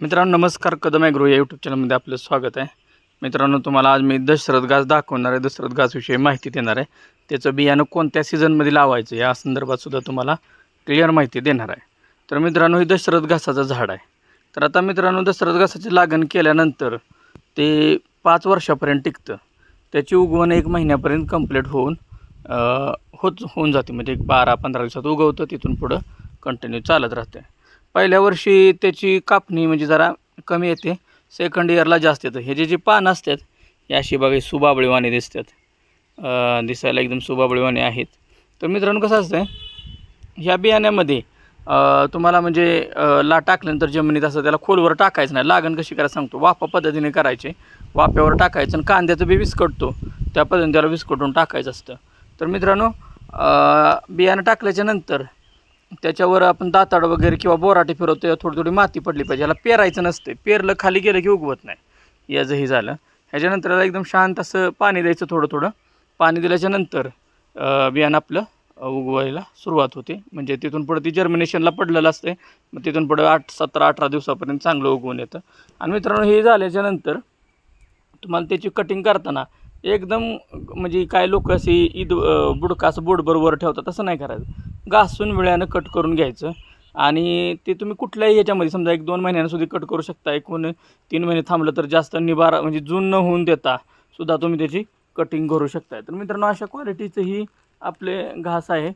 मित्रांनो नमस्कार. कदम ॲग्रो या यूट्यूब चॅनलमध्ये आपलं स्वागत आहे. मित्रांनो तुम्हाला आज मी दशरथ घास दाखवणार आहे. दशरथ घासविषयी माहिती देणार आहे. त्याचं बियाणं कोणत्या सीझनमध्ये लावायचं या संदर्भात सुद्धा तुम्हाला क्लिअर माहिती देणार आहे. तर मित्रांनो हे दशरथ घासाचं झाड आहे. तर आता मित्रांनो दशरथ घासाची लागण केल्यानंतर ते पाच वर्षापर्यंत टिकतं. त्याची उगवण एक महिन्यापर्यंत कंप्लीट होऊन होत होऊन जाते. म्हणजे एक बारा पंधरा दिवसात उगवतं. तिथून पुढं कंटिन्यू चालत राहते. पहिल्या वर्षी त्याची कापणी म्हणजे जरा कमी येते. सेकंड इयरला जास्त येतं. हे जे जे पानं असतात हे अशी बघा सुबाबळीवाणी दिसतात. दिसायला एकदम सुबाबळीवाणी आहेत. तर मित्रांनो कसं असतं ह्या बियाण्यामध्ये तुम्हाला म्हणजे ला टाकल्यानंतर जमिनीत असं त्याला खोलवर टाकायचं नाही. लागण कशी करायला सांगतो. वाफा पद्धतीने करायचे. वाफ्यावर टाकायचं आणि कांद्याचं बी विस्कटतो. त्या पद्धतीने त्याला विस्कटून टाकायचं असतं. तर मित्रांनो बियाणं टाकल्याच्या नंतर त्याच्यावर आपण दाताड वगैरे किंवा बोराटे फिरवतो तेव्हा थोडी थोडी माती पडली पाहिजे. याला पेरायचं नसते पेरलं खाली गेलं की उगवत नाही. याचंही झालं. ह्याच्यानंतर याला एकदम शांत असं पाणी द्यायचं थोडं थोडं. पाणी दिल्याच्या नंतर बियाणं आपलं उगवायला सुरुवात होते. म्हणजे तिथून पुढं ती जर्मिनेशनला पडलेलं असते मग तिथून पुढं आठ सतरा अठरा दिवसापर्यंत चांगलं उगवून येतं. आणि मित्रांनो हे झाल्याच्यानंतर तुम्हाला त्याची कटिंग करताना एकदम म्हणजे काय लोक असे ईद बुडका असं बोटभर वर ठेवतात तसं नाही करायचं. घासून वेळानं कट करून घ्यायचं. आणि ते तुम्ही कुठल्याही याच्यामध्ये समजा एक दोन महिन्यानं सुद्धा कट करू शकता. एकूण तीन महिने थांबलं तर जास्त निबारा म्हणजे जून न होऊन देता सुद्धा तुम्ही त्याची कटिंग करू शकताय. तर मित्रांनो अशा क्वालिटीचं ही आपले घास आहे.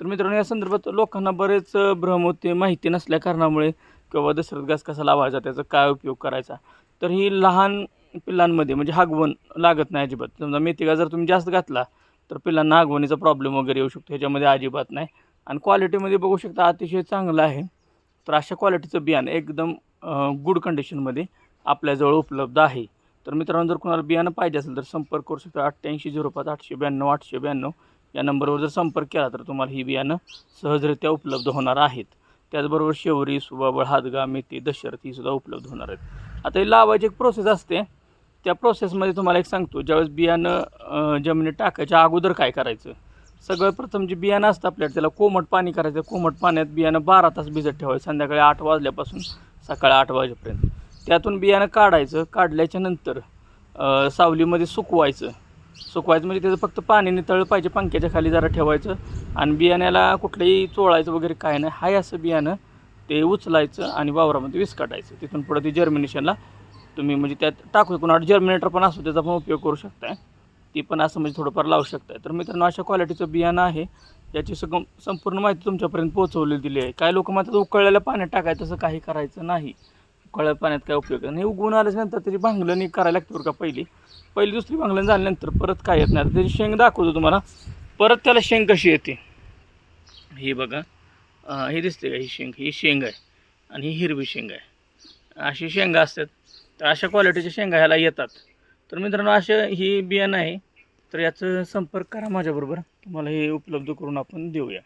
तर मित्रांनो या संदर्भात लोकांना बरेच भ्रम होते माहिती नसल्या कारणामुळे किंवा दशरथ घास कसा लावायचा त्याचा काय उपयोग करायचा. तर ही लहान पिल्लांमध्ये म्हणजे हागवण लागत नाही अजिबात. समजा मेथीगा जर तुम्ही जास्त घातला तर पिल्लांना हागवणीचा प्रॉब्लेम वगैरे येऊ शकतो. ह्याच्यामध्ये अजिबात नाही. आणि क्वालिटीमध्ये बघू शकता अतिशय चांगलं आहे. तर अशा क्वालिटीचं बियाणं एकदम गुड कंडिशनमध्ये आपल्याजवळ उपलब्ध आहे. तर मित्रांनो जर कोणाला बियाणं पाहिजे असेल तर संपर्क करू शकता अठ्ठ्याऐंशी झिरो पाच आठशे ब्याण्णव आठशे ब्याण्णव. या नंबरवर जर संपर्क केला तर तुम्हाला ही बियाणं सहजरित्या उपलब्ध होणार आहेत. त्याचबरोबर शेवरी सुबाबळ हादगा मेथी दशरथ ही सुद्धा उपलब्ध होणार आहेत. आता ही लावायची एक प्रोसेस असते. त्या प्रोसेसमध्ये तुम्हाला एक सांगतो ज्यावेळेस बियाणं जमिनीत टाकायच्या अगोदर काय करायचं? सगळं प्रथम जे बियाणं असतं आपल्याला त्याला कोमट पाणी करायचं. कोमट पाण्यात बियाणं बारा तास भिजत ठेवायचं. संध्याकाळी आठ वाजल्यापासून सकाळी आठ वाजेपर्यंत. त्यातून बियाणं काढायचं. काढल्याच्या नंतर सावलीमध्ये सुकवायचं. सुकवायचं म्हणजे त्याचं फक्त पाणी नितळलं पाहिजे. पंख्याच्या खाली जरा ठेवायचं. आणि बियाण्याला कुठलंही चोळायचं वगैरे काय नाही. हाय असं बियाणं ते उचलायचं आणि वावरामध्ये विस्कटायचं. तिथून पुढं ते जर्मिनेशनला तुम्ही म्हणजे त्यात टाकू शकून जर्मिनेटर पण असतो त्याचा पण उपयोग करू शकताय. ती पण असं म्हणजे थोडंफार लावू शकताय. तर मित्रांनो अशा क्वालिटीचं बियाणं आहे. याची सग संपूर्ण माहिती तुमच्यापर्यंत पोहोचवली दिली आहे. काय लोक म्हणतात उकळलेल्या पाण्यात टाकायचं तसं काही करायचं नाही. उकळल्या पाण्यात काय उपयोग नाही. उगवून आल्याच्यानंतर त्याची भांगलणी करायला लागते बरं का पहिली. पहिली दुसरी भांगलण झाल्यानंतर परत काय येत नाही. त्याची शेंग दाखवतो तुम्हाला. परत त्याला शेंग कशी येते? ही बघा. हे दिसते का? ही शेंग. ही शेंग आहे. आणि ही हिरवी शेंग आहे. अशी शेंगा असतात. तर अशा क्वालिटीच्या शेंगा ह्याला येतात. तर मित्रांनो असे ही बियाणं आहे. तर याचं संपर्क करा माझ्याबरोबर. तुम्हाला हे उपलब्ध करून आपण देऊया.